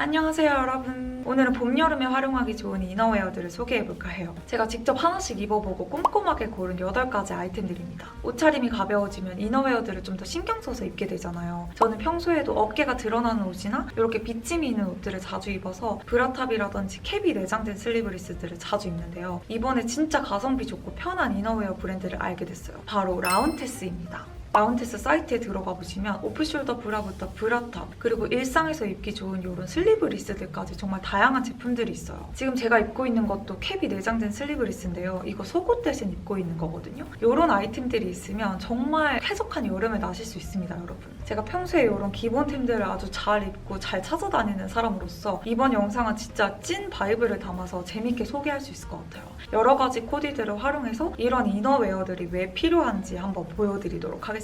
안녕하세요 여러분. 오늘은 봄, 여름에 활용하기 좋은 이너웨어들을 소개해볼까 해요. 제가 직접 하나씩 입어보고 꼼꼼하게 고른 8가지 아이템들입니다 옷차림이 가벼워지면 이너웨어들을 좀 더 신경 써서 입게 되잖아요. 저는 평소에도 어깨가 드러나는 옷이나 이렇게 비침이 있는 옷들을 자주 입어서 브라탑이라든지 캡이 내장된 슬리브리스들을 자주 입는데요. 이번에 진짜 가성비 좋고 편한 이너웨어 브랜드를 알게 됐어요. 바로 라운테스입니다 라운테스 사이트에 들어가 보시면 오프숄더 브라부터 브라탑 그리고 일상에서 입기 좋은 이런 슬리브 리스들까지 정말 다양한 제품들이 있어요. 지금 제가 입고 있는 것도 캡이 내장된 슬리브 리스인데요. 이거 속옷 대신 입고 있는 거거든요. 이런 아이템들이 있으면 정말 쾌적한 여름을 나실 수 있습니다, 여러분. 제가 평소에 이런 기본템들을 아주 잘 입고 잘 찾아다니는 사람으로서 이번 영상은 진짜 찐 바이브를 담아서 재밌게 소개할 수 있을 것 같아요. 여러 가지 코디들을 활용해서 이런 이너웨어들이 왜 필요한지 한번 보여드리도록 하겠습니다.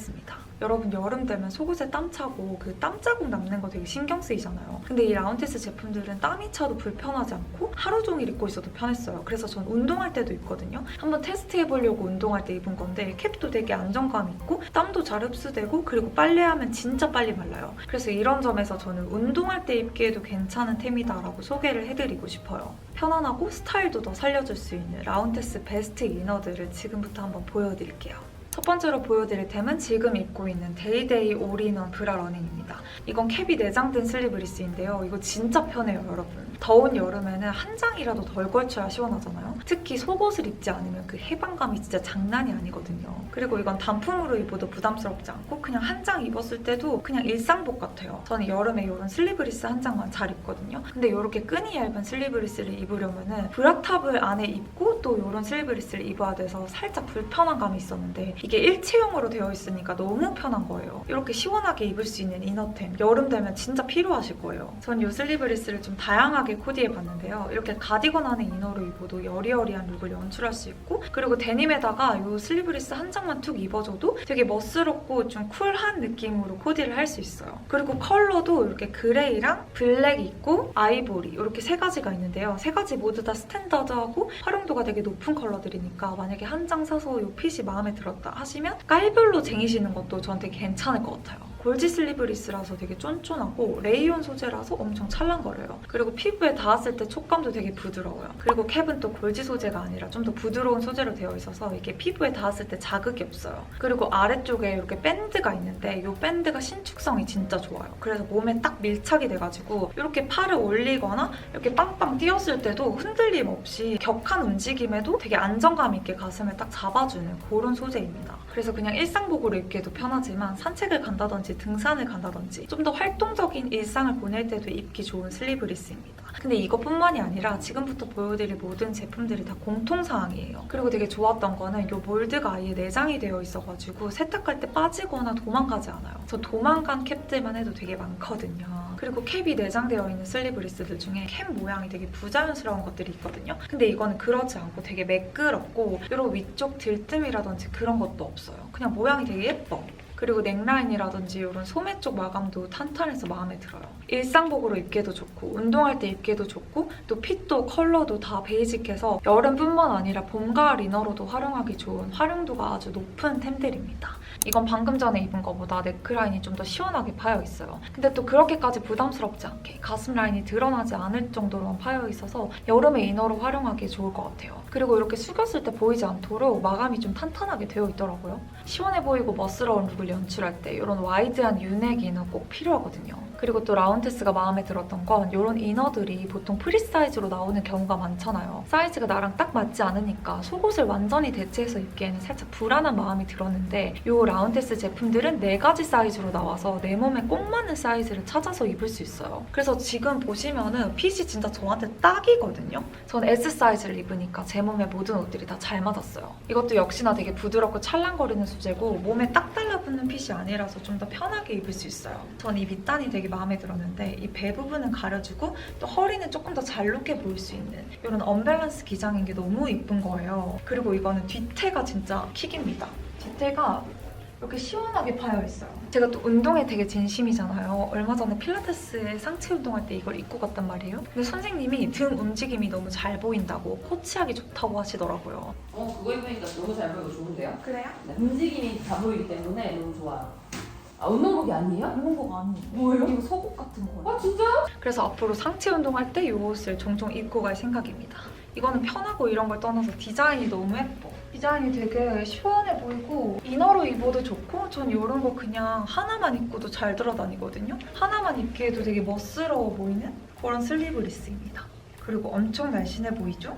여러분 여름 되면 속옷에 땀 차고 그 땀 자국 남는 거 되게 신경 쓰이잖아요. 근데 이 라운테스 제품들은 땀이 차도 불편하지 않고 하루 종일 입고 있어도 편했어요. 그래서 전 운동할 때도 입거든요. 한번 테스트 해보려고 운동할 때 입은 건데 캡도 되게 안정감 있고 땀도 잘 흡수되고 그리고 빨래하면 진짜 빨리 말라요. 그래서 이런 점에서 저는 운동할 때 입기에도 괜찮은 템이다라고 소개를 해드리고 싶어요. 편안하고 스타일도 더 살려줄 수 있는 라운테스 베스트 이너들을 지금부터 한번 보여드릴게요. 첫 번째로 보여드릴 템은 지금 입고 있는 데이데이 올인원 브라 러닝입니다. 이건 캡이 내장된 슬리브리스인데요. 이거 진짜 편해요, 여러분. 더운 여름에는 한 장이라도 덜 걸쳐야 시원하잖아요. 특히 속옷을 입지 않으면 그 해방감이 진짜 장난이 아니거든요. 그리고 이건 단품으로 입어도 부담스럽지 않고 그냥 한 장 입었을 때도 그냥 일상복 같아요. 저는 여름에 이런 슬리브리스 한 장만 잘 입거든요. 근데 이렇게 끈이 얇은 슬리브리스를 입으려면은 브라탑을 안에 입고 또 이런 슬리브리스를 입어야 돼서 살짝 불편한 감이 있었는데 이게 일체형으로 되어 있으니까 너무 편한 거예요. 이렇게 시원하게 입을 수 있는 이너템 여름 되면 진짜 필요하실 거예요. 전 이 슬리브리스를 좀 다양하게 코디해 봤는데요. 이렇게 가디건 안에 이너로 입어도 여리여리한 룩을 연출할 수 있고 그리고 데님에다가 이 슬리브리스 한장 만 툭 입어줘도 되게 멋스럽고 좀 쿨한 느낌으로 코디를 할 수 있어요. 그리고 컬러도 이렇게 그레이랑 블랙 있고 아이보리 이렇게 세 가지가 있는데요. 세 가지 모두 다 스탠다드하고 활용도가 되게 높은 컬러들이니까 만약에 한 장 사서 이 핏이 마음에 들었다 하시면 깔별로 쟁이시는 것도 저한테 괜찮을 것 같아요. 골지 슬리브리스라서 되게 쫀쫀하고 레이온 소재라서 엄청 찰랑거려요. 그리고 피부에 닿았을 때 촉감도 되게 부드러워요. 그리고 캡은 또 골지 소재가 아니라 좀 더 부드러운 소재로 되어 있어서 이게 피부에 닿았을 때 자극이 없어요. 그리고 아래쪽에 이렇게 밴드가 있는데 이 밴드가 신축성이 진짜 좋아요. 그래서 몸에 딱 밀착이 돼가지고 이렇게 팔을 올리거나 이렇게 빵빵 뛰었을 때도 흔들림 없이 격한 움직임에도 되게 안정감 있게 가슴을 딱 잡아주는 그런 소재입니다. 그래서 그냥 일상복으로 입기에도 편하지만 산책을 간다든지 등산을 간다든지 좀 더 활동적인 일상을 보낼 때도 입기 좋은 슬리브리스입니다. 근데 이것뿐만이 아니라 지금부터 보여드릴 모든 제품들이 다 공통사항이에요. 그리고 되게 좋았던 거는 이 몰드가 아예 내장이 되어 있어가지고 세탁할 때 빠지거나 도망가지 않아요. 저 도망간 캡들만 해도 되게 많거든요. 그리고 캡이 내장되어 있는 슬리브리스들 중에 캡 모양이 되게 부자연스러운 것들이 있거든요. 근데 이거는 그렇지 않고 되게 매끄럽고 이런 위쪽 들뜸이라든지 그런 것도 없어요. 그냥 모양이 되게 예뻐. 그리고 넥라인이라든지 이런 소매 쪽 마감도 탄탄해서 마음에 들어요. 일상복으로 입기도 좋고 운동할 때 입기도 좋고 또 핏도 컬러도 다 베이직해서 여름뿐만 아니라 봄, 가을 이너로도 활용하기 좋은 활용도가 아주 높은 템들입니다. 이건 방금 전에 입은 것보다 넥라인이 좀 더 시원하게 파여 있어요. 근데 또 그렇게까지 부담스럽지 않게 가슴 라인이 드러나지 않을 정도로만 파여 있어서 여름에 이너로 활용하기 좋을 것 같아요. 그리고 이렇게 숙였을 때 보이지 않도록 마감이 좀 탄탄하게 되어 있더라고요. 시원해 보이고 멋스러운 룩을 연출할 때 이런 와이드한 유넥 이너 꼭 필요하거든요. 그리고 또 라운테스가 마음에 들었던 건 이런 이너들이 보통 프리 사이즈로 나오는 경우가 많잖아요. 사이즈가 나랑 딱 맞지 않으니까 속옷을 완전히 대체해서 입기에는 살짝 불안한 마음이 들었는데 이 라운테스 제품들은 네 가지 사이즈로 나와서 내 몸에 꼭 맞는 사이즈를 찾아서 입을 수 있어요. 그래서 지금 보시면은 핏이 진짜 저한테 딱이거든요. 전 S 사이즈를 입으니까 제 몸에 모든 옷들이 다 잘 맞았어요. 이것도 역시나 되게 부드럽고 찰랑거리는 소재고 몸에 딱 달라붙는 핏이 아니라서 좀 더 편하게 입을 수 있어요. 전 이 밑단이 되게 마음에 들었는데 이 배 부분은 가려주고 또 허리는 조금 더 잘룩해 보일 수 있는 이런 언밸런스 기장인 게 너무 이쁜 거예요. 그리고 이거는 뒤태가 진짜 킥입니다. 뒤태가 이렇게 시원하게 파여 있어요. 제가 또 운동에 되게 진심이잖아요. 얼마 전에 필라테스에 상체 운동할 때 이걸 입고 갔단 말이에요. 근데 선생님이 등 움직임이 너무 잘 보인다고 코치하기 좋다고 하시더라고요. 어 그거 입으니까 너무 잘 보이고 좋은데요? 그래요? 네, 움직임이 다 보이기 때문에 너무 좋아요. 아 운동복이 아니에요? 운동복 아니에요. 뭐예요? 이거 속옷 같은 거예요. 아 진짜요? 그래서 앞으로 상체 운동할 때 이 옷을 종종 입고 갈 생각입니다. 이거는 편하고 이런 걸 떠나서 디자인이 너무 예뻐. 디자인이 되게 시원해 보이고 이너로 입어도 좋고 전 이런 거 그냥 하나만 입고도 잘 들어다니거든요. 하나만 입기에도 되게 멋스러워 보이는 그런 슬리브리스입니다. 그리고 엄청 날씬해 보이죠?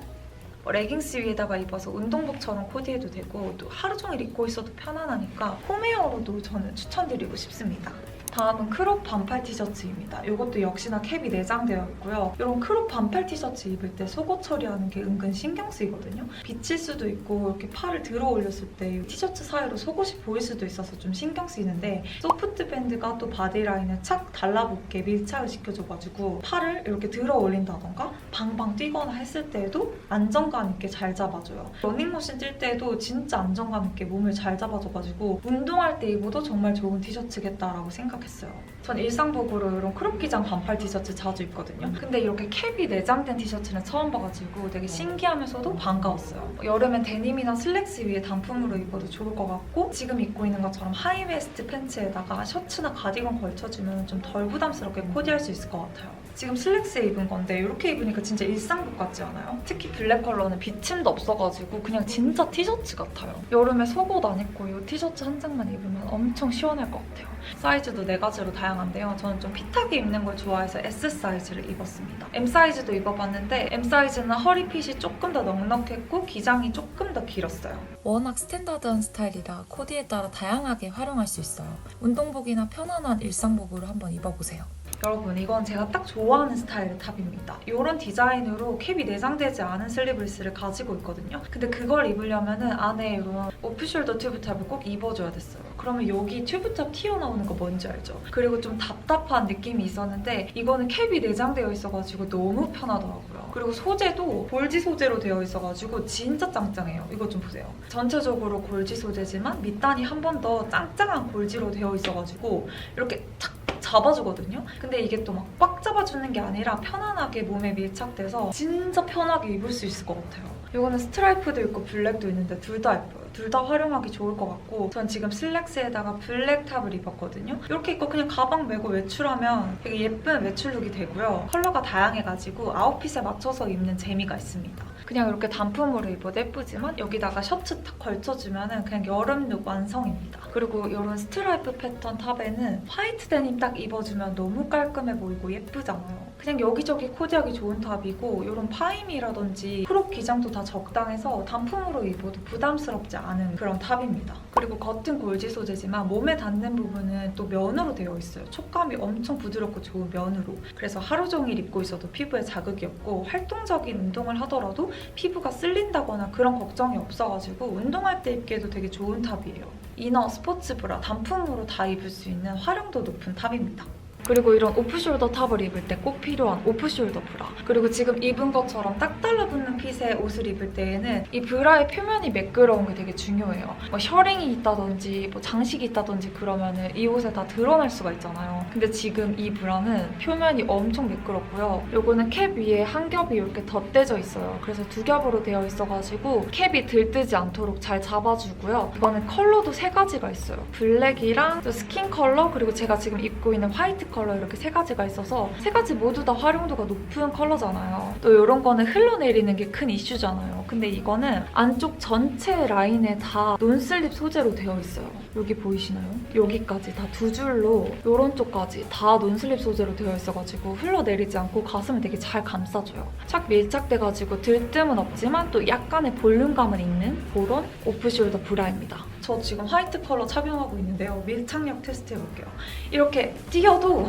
뭐 레깅스 위에다가 입어서 운동복처럼 코디해도 되고 또 하루 종일 입고 있어도 편안하니까 홈웨어로도 저는 추천드리고 싶습니다. 다음은 크롭 반팔 티셔츠입니다. 이것도 역시나 캡이 내장되어 있고요. 이런 크롭 반팔 티셔츠 입을 때 속옷 처리하는 게 은근 신경 쓰이거든요. 비칠 수도 있고 이렇게 팔을 들어 올렸을 때이 티셔츠 사이로 속옷이 보일 수도 있어서 좀 신경 쓰이는데 소프트 밴드가 또 바디 라인을 착 달라붙게 밀착을 시켜줘가지고 팔을 이렇게 들어 올린다던가 방방 뛰거나 했을 때에도 안정감 있게 잘 잡아줘요. 러닝머신 뛸 때도 진짜 안정감 있게 몸을 잘 잡아줘가지고 운동할 때 입어도 정말 좋은 티셔츠겠다라고 생각했어요. So 전 일상복으로 이런 크롭 기장 반팔 티셔츠 자주 입거든요. 근데 이렇게 캡이 내장된 티셔츠는 처음 봐가지고 되게 신기하면서도 반가웠어요. 여름엔 데님이나 슬랙스 위에 단품으로 입어도 좋을 것 같고 지금 입고 있는 것처럼 하이웨스트 팬츠에다가 셔츠나 가디건 걸쳐주면 좀 덜 부담스럽게 코디할 수 있을 것 같아요. 지금 슬랙스에 입은 건데 이렇게 입으니까 진짜 일상복 같지 않아요? 특히 블랙 컬러는 비침도 없어가지고 그냥 진짜 티셔츠 같아요. 여름에 속옷 안 입고 이 티셔츠 한 장만 입으면 엄청 시원할 것 같아요. 사이즈도 네 가지로 다양한 데요. 저는 좀 핏하게 입는 걸 좋아해서 S 사이즈를 입었습니다. M 사이즈도 입어봤는데 M 사이즈는 허리핏이 조금 더 넉넉했고 기장이 조금 더 길었어요. 워낙 스탠다드한 스타일이라 코디에 따라 다양하게 활용할 수 있어요. 운동복이나 편안한 일상복으로 한번 입어보세요. 여러분 이건 제가 딱 좋아하는 스타일의 탑입니다. 이런 디자인으로 캡이 내장되지 않은 슬리브리스를 가지고 있거든요. 근데 그걸 입으려면 안에 이런 오프숄더 튜브 탑을 꼭 입어줘야 됐어요. 그러면 여기 튜브탑 튀어나오는 거 뭔지 알죠? 그리고 좀 답답한 느낌이 있었는데 이거는 캡이 내장되어 있어가지고 너무 편하더라고요. 그리고 소재도 골지 소재로 되어 있어가지고 진짜 짱짱해요. 이거 좀 보세요. 전체적으로 골지 소재지만 밑단이 한 번 더 짱짱한 골지로 되어 있어가지고 이렇게 탁 잡아주거든요. 근데 이게 또 막 꽉 잡아주는 게 아니라 편안하게 몸에 밀착돼서 진짜 편하게 입을 수 있을 것 같아요. 이거는 스트라이프도 있고 블랙도 있는데 둘 다 예뻐요. 둘 다 활용하기 좋을 것 같고 전 지금 슬랙스에다가 블랙 탑을 입었거든요. 이렇게 입고 그냥 가방 메고 외출하면 되게 예쁜 외출룩이 되고요. 컬러가 다양해가지고 아웃핏에 맞춰서 입는 재미가 있습니다. 그냥 이렇게 단품으로 입어도 예쁘지만 여기다가 셔츠 탁 걸쳐주면 그냥 여름 룩 완성입니다. 그리고 이런 스트라이프 패턴 탑에는 화이트 데님 딱 입어주면 너무 깔끔해 보이고 예쁘잖아요. 그냥 여기저기 코디하기 좋은 탑이고 이런 파이미라든지 크롭 기장도 다 적당해서 단품으로 입어도 부담스럽지 않은 그런 탑입니다. 그리고 겉은 골지 소재지만 몸에 닿는 부분은 또 면으로 되어 있어요. 촉감이 엄청 부드럽고 좋은 면으로. 그래서 하루 종일 입고 있어도 피부에 자극이 없고 활동적인 운동을 하더라도 피부가 쓸린다거나 그런 걱정이 없어가지고 운동할 때 입기에도 되게 좋은 탑이에요. 이너, 스포츠 브라, 단품으로 다 입을 수 있는 활용도 높은 탑입니다. 그리고 이런 오프숄더 탑을 입을 때 꼭 필요한 오프숄더 브라. 그리고 지금 입은 것처럼 딱 달라붙는 핏의 옷을 입을 때에는 이 브라의 표면이 매끄러운 게 되게 중요해요. 뭐 셔링이 있다든지 뭐 장식이 있다든지 그러면은 이 옷에 다 드러날 수가 있잖아요. 근데 지금 이 브라는 표면이 엄청 매끄럽고요. 요거는 캡 위에 한 겹이 이렇게 덧대져 있어요. 그래서 두 겹으로 되어 있어가지고 캡이 들뜨지 않도록 잘 잡아주고요. 이거는 컬러도 세 가지가 있어요. 블랙이랑 또 스킨 컬러 그리고 제가 지금 입고 있는 화이트 컬러 이렇게 세 가지가 있어서 세 가지 모두 다 활용도가 높은 컬러잖아요. 또 이런 거는 흘러내리는 게 큰 이슈잖아요. 근데 이거는 안쪽 전체 라인에 다 논슬립 소재로 되어 있어요. 여기 보이시나요? 여기까지 다 두 줄로 이런 쪽까지 다 논슬립 소재로 되어 있어가지고 흘러내리지 않고 가슴을 되게 잘 감싸줘요. 착 밀착돼가지고 들뜸은 없지만 또 약간의 볼륨감은 있는 그런 오프숄더 브라입니다. 저 지금 화이트 컬러 착용하고 있는데요. 밀착력 테스트 해볼게요. 이렇게 뛰어도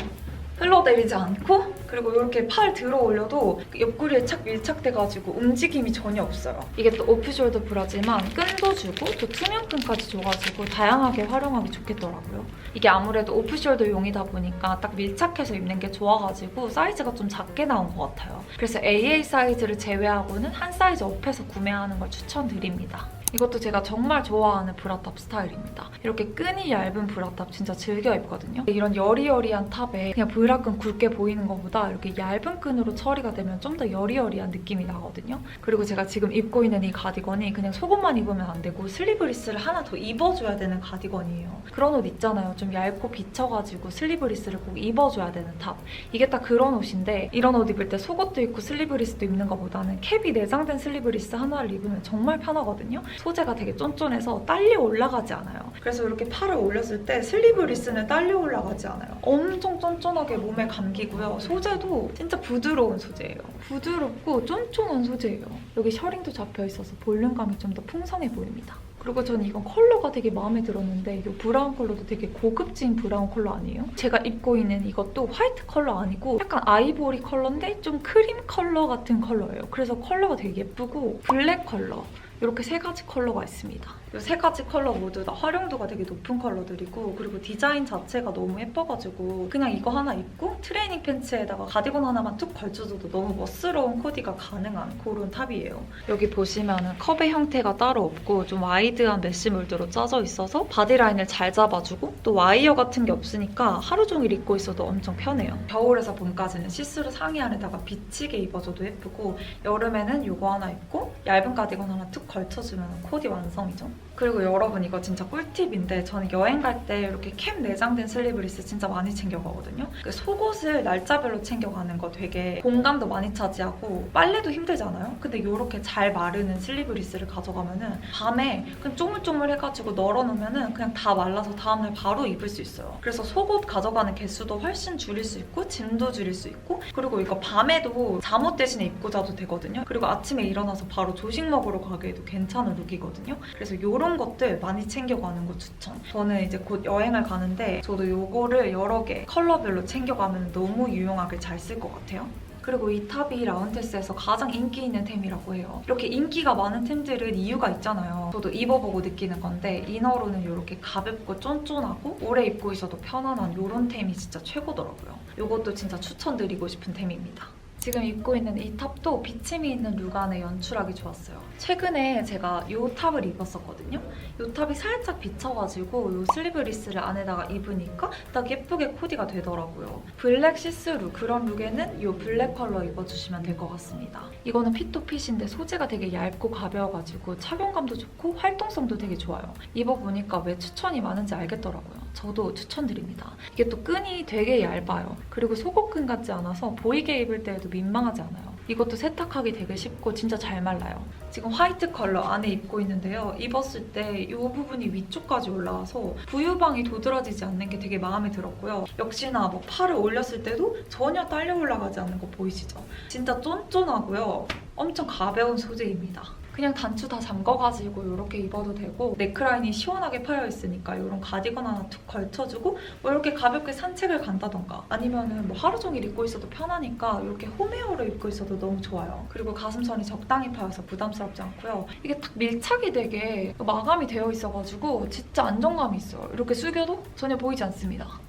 흘러내리지 않고 그리고 이렇게 팔 들어 올려도 옆구리에 착 밀착돼가지고 움직임이 전혀 없어요. 이게 또 오프숄더 브라지만 끈도 주고 또 투명끈까지 줘가지고 다양하게 활용하기 좋겠더라고요. 이게 아무래도 오프숄더용이다 보니까 딱 밀착해서 입는 게 좋아가지고 사이즈가 좀 작게 나온 것 같아요. 그래서 AA 사이즈를 제외하고는 한 사이즈 업해서 구매하는 걸 추천드립니다. 이것도 제가 정말 좋아하는 브라탑 스타일입니다. 이렇게 끈이 얇은 브라탑 진짜 즐겨 입거든요. 이런 여리여리한 탑에 그냥 브라끈 굵게 보이는 것보다 이렇게 얇은 끈으로 처리가 되면 좀 더 여리여리한 느낌이 나거든요. 그리고 제가 지금 입고 있는 이 가디건이 그냥 속옷만 입으면 안 되고 슬리브리스를 하나 더 입어줘야 되는 가디건이에요. 그런 옷 있잖아요. 좀 얇고 비쳐가지고 슬리브리스를 꼭 입어줘야 되는 탑. 이게 딱 그런 옷인데 이런 옷 입을 때 속옷도 입고 슬리브리스도 입는 것보다는 캡이 내장된 슬리브리스 하나를 입으면 정말 편하거든요. 소재가 되게 쫀쫀해서 딸려 올라가지 않아요. 그래서 이렇게 팔을 올렸을 때 슬리브 리스는 딸려 올라가지 않아요. 엄청 쫀쫀하게 몸에 감기고요. 소재도 진짜 부드러운 소재예요. 부드럽고 쫀쫀한 소재예요. 여기 셔링도 잡혀 있어서 볼륨감이 좀 더 풍성해 보입니다. 그리고 전 이건 컬러가 되게 마음에 들었는데 이 브라운 컬러도 되게 고급진 브라운 컬러 아니에요? 제가 입고 있는 이것도 화이트 컬러 아니고 약간 아이보리 컬러인데 좀 크림 컬러 같은 컬러예요. 그래서 컬러가 되게 예쁘고 블랙 컬러 이렇게 세 가지 컬러가 있습니다. 이 세 가지 컬러 모두 다 활용도가 되게 높은 컬러들이고 그리고 디자인 자체가 너무 예뻐가지고 그냥 이거 하나 입고 트레이닝 팬츠에다가 가디건 하나만 툭 걸쳐줘도 너무 멋스러운 코디가 가능한 그런 탑이에요. 여기 보시면은 컵의 형태가 따로 없고 좀 와이드한 메쉬 몰드로 짜져 있어서 바디라인을 잘 잡아주고 또 와이어 같은 게 없으니까 하루 종일 입고 있어도 엄청 편해요. 겨울에서 봄까지는 시스루 상의 안에다가 비치게 입어줘도 예쁘고 여름에는 이거 하나 입고 얇은 가디건 하나 툭 걸쳐주면 코디 완성이죠. 그리고 여러분 이거 진짜 꿀팁인데 저는 여행 갈 때 이렇게 캡 내장된 슬리브리스 진짜 많이 챙겨가거든요. 그 속옷을 날짜별로 챙겨가는 거 되게 공간도 많이 차지하고 빨래도 힘들잖아요. 근데 이렇게 잘 마르는 슬리브리스를 가져가면은 밤에 그냥 쪼물쪼물해가지고 널어놓으면은 그냥 다 말라서 다음날 바로 입을 수 있어요. 그래서 속옷 가져가는 개수도 훨씬 줄일 수 있고 짐도 줄일 수 있고 그리고 이거 밤에도 잠옷 대신에 입고 자도 되거든요. 그리고 아침에 일어나서 바로 조식 먹으러 가기에도 괜찮은 룩이거든요. 그래서 이런 것들 많이 챙겨가는 거 추천. 저는 이제 곧 여행을 가는데 저도 요거를 여러 개 컬러별로 챙겨가면 너무 유용하게 잘 쓸 것 같아요. 그리고 이 탑이 라운테스에서 가장 인기 있는 템이라고 해요. 이렇게 인기가 많은 템들은 이유가 있잖아요. 저도 입어보고 느끼는 건데 이너로는 이렇게 가볍고 쫀쫀하고 오래 입고 있어도 편안한 이런 템이 진짜 최고더라고요. 이것도 진짜 추천드리고 싶은 템입니다. 지금 입고 있는 이 탑도 비침이 있는 룩 안에 연출하기 좋았어요. 최근에 제가 이 탑을 입었었거든요. 이 탑이 살짝 비쳐가지고 이 슬리브리스를 안에다가 입으니까 딱 예쁘게 코디가 되더라고요. 블랙 시스루 그런 룩에는 이 블랙 컬러 입어주시면 될 것 같습니다. 이거는 핏도 핏인데 소재가 되게 얇고 가벼워가지고 착용감도 좋고 활동성도 되게 좋아요. 입어보니까 왜 추천이 많은지 알겠더라고요. 저도 추천드립니다. 이게 또 끈이 되게 얇아요. 그리고 속옷끈 같지 않아서 보이게 입을 때에도 민망하지 않아요. 이것도 세탁하기 되게 쉽고 진짜 잘 말라요. 지금 화이트 컬러 안에 입고 있는데요. 입었을 때 이 부분이 위쪽까지 올라와서 부유방이 도드라지지 않는 게 되게 마음에 들었고요. 역시나 뭐 팔을 올렸을 때도 전혀 딸려 올라가지 않는 거 보이시죠? 진짜 쫀쫀하고요. 엄청 가벼운 소재입니다. 그냥 단추 다 잠궈가지고 이렇게 입어도 되고 넥라인이 시원하게 파여 있으니까 이런 가디건 하나 툭 걸쳐주고 뭐 이렇게 가볍게 산책을 간다던가 아니면은 뭐 하루 종일 입고 있어도 편하니까 이렇게 홈웨어로 입고 있어도 너무 좋아요. 그리고 가슴선이 적당히 파여서 부담스럽지 않고요. 이게 딱 밀착이 되게 마감이 되어 있어가지고 진짜 안정감이 있어요. 이렇게 숙여도 전혀 보이지 않습니다.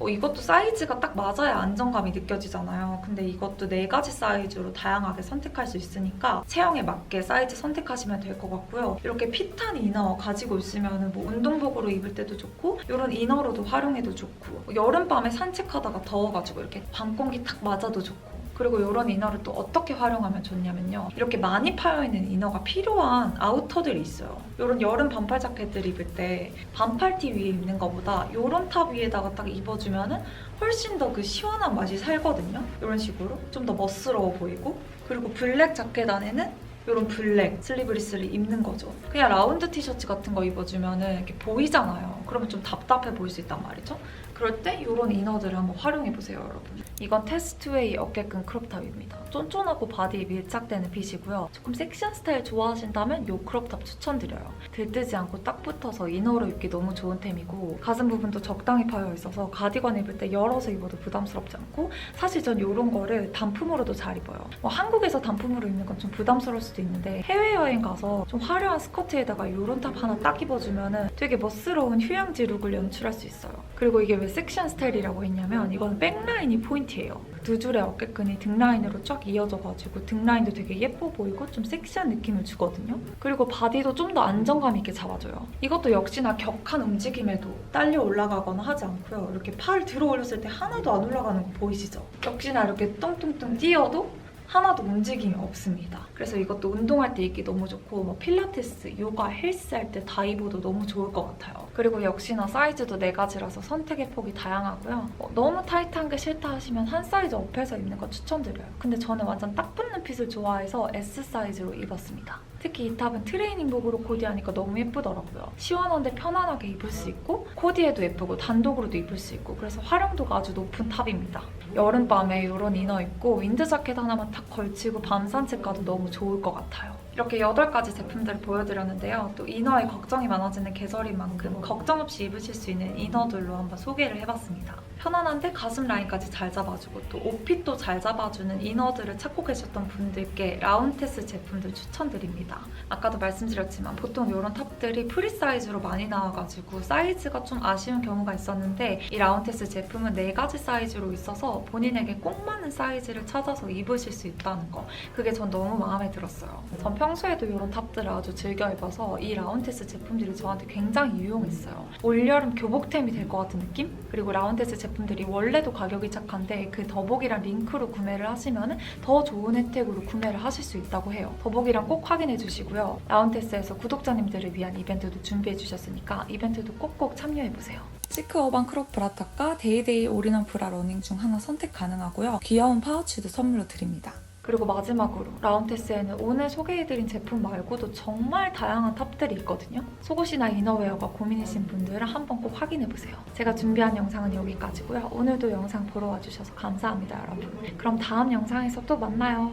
어, 이것도 사이즈가 딱 맞아야 안정감이 느껴지잖아요. 근데 이것도 네 가지 사이즈로 다양하게 선택할 수 있으니까 체형에 맞게 사이즈 선택하시면 될 것 같고요. 이렇게 핏한 이너 가지고 있으면 뭐 운동복으로 입을 때도 좋고 이런 이너로도 활용해도 좋고 여름밤에 산책하다가 더워가지고 이렇게 밤공기 탁 맞아도 좋고 그리고 이런 이너를 또 어떻게 활용하면 좋냐면요. 이렇게 많이 파여있는 이너가 필요한 아우터들이 있어요. 이런 여름 반팔 자켓들 입을 때 반팔티 위에 입는 것보다 이런 탑 위에다가 딱 입어주면은 훨씬 더 그 시원한 맛이 살거든요. 이런 식으로 좀 더 멋스러워 보이고 그리고 블랙 자켓 안에는 이런 블랙 슬리브리스를 입는 거죠. 그냥 라운드 티셔츠 같은 거 입어주면은 이렇게 보이잖아요. 그러면 좀 답답해 보일 수 있단 말이죠. 그럴 때 이런 이너들을 한번 활용해 보세요, 여러분. 이건 테스트웨이 어깨끈 크롭탑입니다. 쫀쫀하고 바디에 밀착되는 핏이고요. 조금 섹시한 스타일 좋아하신다면 이 크롭탑 추천드려요. 들뜨지 않고 딱 붙어서 이너로 입기 너무 좋은 템이고 가슴 부분도 적당히 파여 있어서 가디건 입을 때 열어서 입어도 부담스럽지 않고 사실 전 이런 거를 단품으로도 잘 입어요. 뭐 한국에서 단품으로 입는 건 좀 부담스러울 수도 있는데 해외여행 가서 좀 화려한 스커트에다가 이런 탑 하나 딱 입어주면 되게 멋스러운 휴양 휴양지 룩을 연출할 수 있어요. 그리고 이게 왜 섹시한 스타일이라고 했냐면 이건 백라인이 포인트예요. 두 줄의 어깨끈이 등 라인으로 쫙 이어져가지고 등 라인도 되게 예뻐 보이고 좀 섹시한 느낌을 주거든요. 그리고 바디도 좀 더 안정감 있게 잡아줘요. 이것도 역시나 격한 움직임에도 딸려 올라가거나 하지 않고요. 이렇게 팔 들어 올렸을 때 하나도 안 올라가는 거 보이시죠? 역시나 이렇게 뚱뚱뚱 뛰어도 하나도 움직임이 없습니다. 그래서 이것도 운동할 때 입기 너무 좋고 뭐 필라테스, 요가, 헬스 할 때다 입어도 너무 좋을 것 같아요. 그리고 역시나 사이즈도 네 가지라서 선택의 폭이 다양하고요. 어, 너무 타이트한 게 싫다 하시면 한 사이즈 업해서 입는 거 추천드려요. 근데 저는 완전 딱 붙는 핏을 좋아해서 S 사이즈로 입었습니다. 특히 이 탑은 트레이닝복으로 코디하니까 너무 예쁘더라고요. 시원한데 편안하게 입을 수 있고 코디에도 예쁘고 단독으로도 입을 수 있고 그래서 활용도가 아주 높은 탑입니다. 여름밤에 이런 이너 입고 윈드 자켓 하나만 탁 걸치고 밤 산책 가도 너무 좋을 것 같아요. 이렇게 8가지 제품들을 보여드렸는데요. 또 이너에 걱정이 많아지는 계절인 만큼 걱정 없이 입으실 수 있는 이너들로 한번 소개를 해봤습니다. 편안한데 가슴 라인까지 잘 잡아주고 또 옷핏도 잘 잡아주는 이너들을 찾고 계셨던 분들께 라운테스 제품들 추천드립니다. 아까도 말씀드렸지만 보통 이런 탑들이 프리 사이즈로 많이 나와가지고 사이즈가 좀 아쉬운 경우가 있었는데 이 라운테스 제품은 4가지 사이즈로 있어서 본인에게 꼭 맞는 사이즈를 찾아서 입으실 수 있다는 거 그게 전 너무 마음에 들었어요. 전 평소에도 이런 탑들을 아주 즐겨 입어서 이 라운테스 제품들이 저한테 굉장히 유용했어요. 올여름 교복템이 될 것 같은 느낌? 그리고 라운테스 제품들이 원래도 가격이 착한데 그 더보기란 링크로 구매를 하시면 더 좋은 혜택으로 구매를 하실 수 있다고 해요. 더보기란 꼭 확인해 주시고요. 라운테스에서 구독자님들을 위한 이벤트도 준비해 주셨으니까 이벤트도 꼭꼭 참여해 보세요. 시크 어반 크롭 브라탑과 데이데이 올인원 브라 러닝 중 하나 선택 가능하고요. 귀여운 파우치도 선물로 드립니다. 그리고 마지막으로 라운테스에는 오늘 소개해드린 제품 말고도 정말 다양한 탑들이 있거든요. 속옷이나 이너웨어가 고민이신 분들은 한번 꼭 확인해보세요. 제가 준비한 영상은 여기까지고요. 오늘도 영상 보러 와주셔서 감사합니다, 여러분. 그럼 다음 영상에서 또 만나요.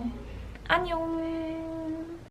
안녕!